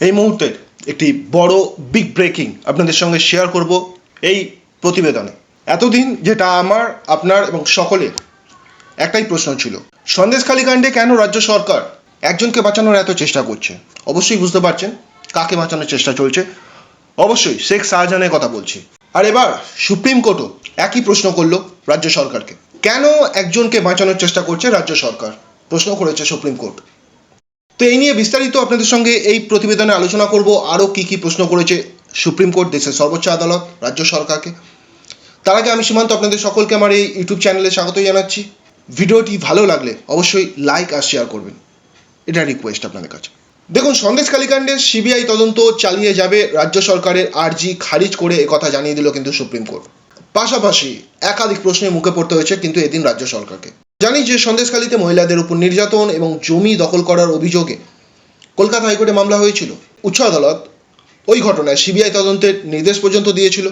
এই মুহূর্তের একটি বড় বিগ ব্রেকিং আপনাদের সঙ্গে শেয়ার করব এই প্রতিবেদনে। এতদিন যেটা আমার, আপনার এবং সকলের একটাই প্রশ্ন ছিল সন্দেশখালী কাণ্ডে কেন রাজ্য সরকার একজনকে বাঁচানোর এত চেষ্টা করছে? অবশ্যই বুঝতে পারছেন কাকে বাঁচানোর চেষ্টা চলছে। অবশ্যই শেখ শাহজাহানের কথা বলছি। আর এবার সুপ্রিম কোর্টও একই প্রশ্ন করল রাজ্য সরকারকে। কেন একজনকে বাঁচানোর চেষ্টা করছে রাজ্য সরকার? প্রশ্ন করেছে সুপ্রিম কোর্ট। তো এই নিয়ে বিস্তারিত আপনাদের সঙ্গে এই প্রতিবেদনে আলোচনা করব। আরও কি কি প্রশ্ন করেছে সুপ্রিম কোর্ট দেশের সর্বোচ্চ আদালত, রাজ্য সরকারকে। তার আগে আমি সীমান্ত আপনাদের সকলকে আমার এই ইউটিউব চ্যানেলে স্বাগত জানাচ্ছি। ভিডিওটি ভালো লাগলে অবশ্যই লাইক আর শেয়ার করবেন। এটা রিকোয়েস্ট আপনাদের কাছে। দেখুন, সন্দেশ কালীকাণ্ডের সিবিআই তদন্ত চালিয়ে যাবে। রাজ্য সরকারের আর্জি খারিজ করে কথা জানিয়ে দিল কিন্তু সুপ্রিম কোর্ট। পাশাপাশি একাধিক প্রশ্নের মুখে পড়তে হয়েছে কিন্তু এদিন রাজ্য সরকারকে। জানি যে সন্দেশখালীতে মহিলাদের উপর নির্যাতন এবং জমি দখল করার অভিযোগে কলকাতা হাইকোর্টে মামলা হয়েছিল। উচ্চ আদালত ওই ঘটনায় সিবিআই তদন্তের নির্দেশ পর্যন্ত দিয়েছিল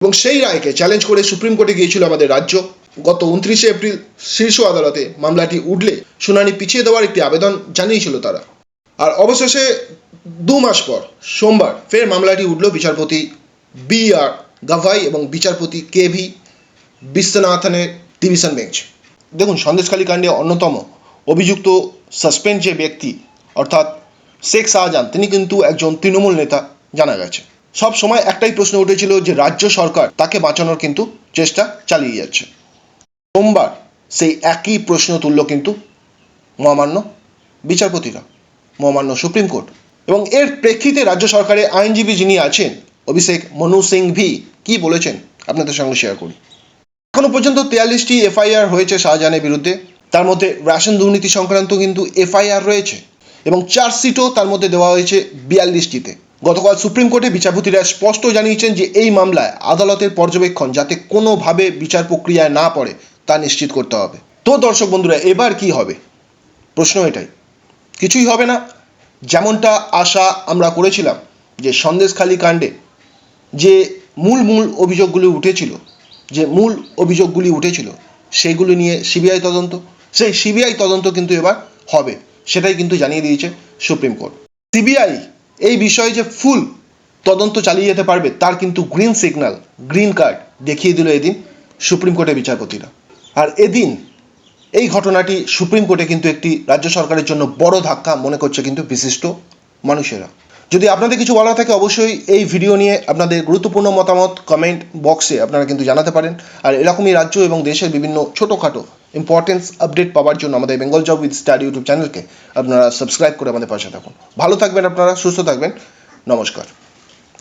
এবং সেই রায়কে চ্যালেঞ্জ করে সুপ্রিম কোর্টে গিয়েছিল আমাদের রাজ্য। গত উনত্রিশে এপ্রিল শীর্ষ আদালতে মামলাটি উঠলে শুনানি পিছিয়ে দেওয়ার একটি আবেদন জানিয়েছিল তারা। আর অবশেষে দু মাস পর, সোমবার, ফের মামলাটি উঠল বিচারপতি বি আর গাভাই এবং বিচারপতি কে ভি বিশ্বনাথনের ডিভিশন বেঞ্চ। দেখুন, সন্দেশখালী কাণ্ডে অন্যতম অভিযুক্ত সাসপেন্ড যে ব্যক্তি, অর্থাৎ শেখ শাহজাহান, তিনি কিন্তু একজন তৃণমূল নেতা, জানা গেছে। সব সময় একটাই প্রশ্ন উঠেছিল যে রাজ্য সরকার তাকে বাঁচানোর কিন্তু চেষ্টা চালিয়ে যাচ্ছে। সোমবার সেই একই প্রশ্ন তুলল কিন্তু মহামান্য বিচারপতিরা, মহামান্য সুপ্রিম কোর্ট। এবং এর প্রেক্ষিতে রাজ্য সরকারের আইনজীবী যিনি আছেন, অভিষেক মনু সিং ভি কি বলেছেন? আপনাদের সঙ্গে শেয়ার করি। এখনও পর্যন্ত তেয়াল্লিশটি এফআইআর হয়েছে শাহজাহানের বিরুদ্ধে। তার মধ্যে রেশন দুর্নীতি সংক্রান্ত কিন্তু এফআইআর রয়েছে এবং চার্জশিটও তার মধ্যে দেওয়া হয়েছে বিয়াল্লিশটিতে। গতকাল সুপ্রিম কোর্টে বিচারপতিরা স্পষ্ট জানিয়েছেন যে এই মামলায় আদালতের পর্যবেক্ষণ যাতে কোনোভাবে বিচার প্রক্রিয়ায় না পড়ে তা নিশ্চিত করতে হবে। তো দর্শক বন্ধুরা, এবার কি হবে? প্রশ্ন এটাই। কিছুই হবে না। যেমনটা আশা আমরা করেছিলাম যে সন্দেশখালী কাণ্ডে যে মূল মূল অভিযোগগুলি উঠেছিল যে মূল অভিযোগগুলি উঠেছিল, সেইগুলি নিয়ে সিবিআই তদন্ত। সেই সিবিআই তদন্ত কিন্তু এবার হবে, সেটাই কিন্তু জানিয়ে দিয়েছে সুপ্রিম কোর্ট। সিবিআই এই বিষয়ে যে ফুল তদন্ত চালিয়ে যেতে পারবে, তার কিন্তু গ্রিন সিগন্যাল, গ্রিন কার্ড দেখিয়ে দিল এদিন সুপ্রিম কোর্টের বিচারপতিরা। আর এদিন এই ঘটনাটি সুপ্রিম কোর্টে কিন্তু একটি রাজ্য সরকারের জন্য বড় ধাক্কা মনে করছে কিন্তু বিশিষ্ট মানুষেরা। যদি আপনাদের কিছু বলা থাকে, অবশ্যই এই ভিডিও নিয়ে আপনাদের গুরুত্বপূর্ণ মতামত কমেন্ট বক্সে আপনারা কিন্তু জানাতে পারেন। আর এরকমই রাজ্য এবং দেশের বিভিন্ন ছোটোখাটো ইম্পর্টেন্স আপডেট পাওয়ার জন্য আমাদের Bengal job with study YouTube চ্যানেলকে আপনারা সাবস্ক্রাইব করে আমাদের পাশে থাকুন। ভালো থাকবেন আপনারা, সুস্থ থাকবেন। নমস্কার।